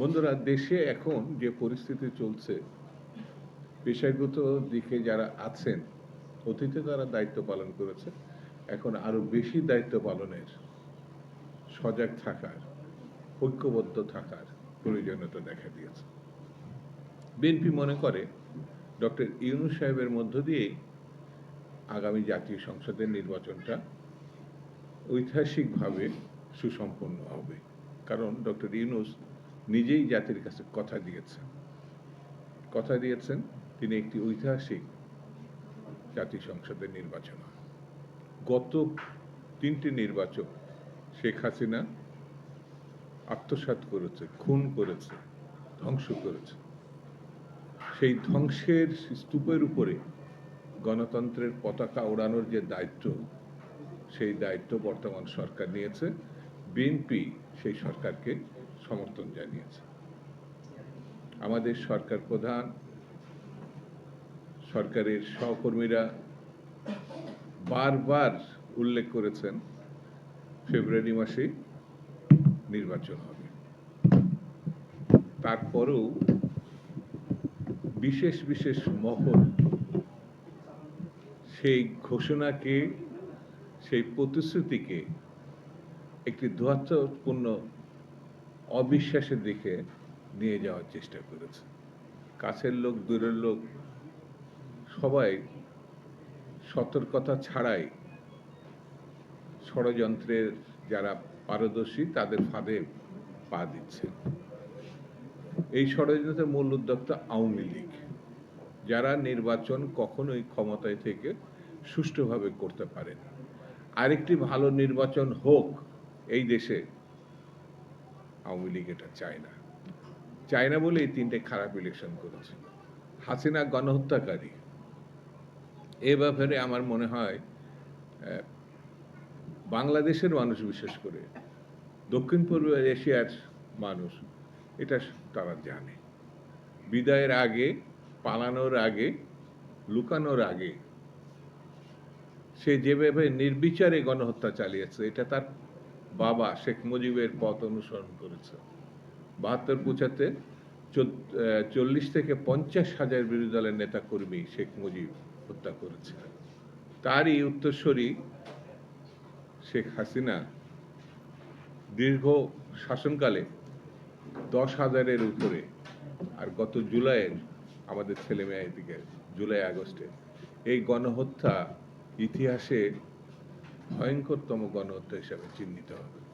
বন্ধুরা, দেশে এখন যে পরিস্থিতি চলছে, পেশাগত দিকে যারা আছেন, অতীতে তারা দায়িত্ব পালন করেছে, এখন আরও বেশি দায়িত্ব পালনের, সজাগ থাকার, ঐক্যবদ্ধ থাকার প্রয়োজনীয়তা দেখা দিয়েছে। বিএনপি মনে করে, ডক্টর ইউনুস সাহেবের মধ্য দিয়েই আগামী জাতীয় সংসদের নির্বাচনটা ঐতিহাসিকভাবে সুসম্পন্ন হবে। কারণ ডক্টর ইউনুস নিজেই জাতির কাছে কথা দিয়েছেন। কথা দিয়েছেন, তিনি একটি ঐতিহাসিক জাতীয় সংসদের নির্বাচন। গত তিনটি নির্বাচন শেখ হাসিনা আত্মসাৎ করেছে, খুন করেছে, ধ্বংস করেছে। সেই ধ্বংসের স্তূপের উপরে গণতন্ত্রের পতাকা ওড়ানোর যে দায়িত্ব, সেই দায়িত্ব বর্তমান সরকার নিয়েছে। বিএনপি সেই সরকারকে সমর্থন জানিয়েছে। আমাদের সরকার প্রধান, সরকারের সহকর্মীরা বারবার উল্লেখ করেছেন, ফেব্রুয়ারি মাসে নির্বাচন হবে। তারপরেও বিশেষ বিশেষ মহল সেই ঘোষণাকে, সেই প্রতিশ্রুতিকে একটি দোয়াত্মপূর্ণ অবিশ্বাসের দিকে নিয়ে যাওয়ার চেষ্টা করেছে। কাছের লোক, দূরের লোক, সবাই সতর্কতা ছাড়াই ষড়যন্ত্রের যারা পারদর্শী, তাদের ফাঁদে পা দিচ্ছে। এই ষড়যন্ত্রের মূল উদ্যোক্তা আওয়ামী লীগ, যারা নির্বাচন কখনোই ক্ষমতায় থেকে সুষ্ঠুভাবে করতে পারেন। আরেকটি ভালো নির্বাচন হোক এই দেশে আওয়ামী লীগ এটা চায় না। চায় না বলে এই তিনটে খারাপ ইলেকশন করেছে। হাসিনা গণহত্যাকারী। এ ব্যাপারে আমার মনে হয় বাংলাদেশের মানুষ বিশেষ করে, দক্ষিণ পূর্ব এশিয়ার মানুষ, এটা তারা জানে। বিদায়ের আগে, পালানোর আগে, লুকানোর আগে, সে যেভাবে নির্বিচারে গণহত্যা চালিয়েছে, এটা তার বাবা শেখ মুজিবের পথ অনুসরণ করেছে। বাহাত্তর পঁচাত্তর চল্লিশ থেকে পঞ্চাশ হাজার বিরোধী দলের নেতা কর্মী শেখ মুজিব হত্যা করেছিলেন তারই উত্তরসূরি শেখ হাসিনা দীর্ঘ শাসনকালে দশ হাজারের উপরে আর গত জুলাইয়ের আমাদের ছেলে মেয়ের দিকে, জুলাই আগস্টে এই গণহত্যা ইতিহাসে ভয়ঙ্করতম গণহত্যা হিসাবে চিহ্নিত হবে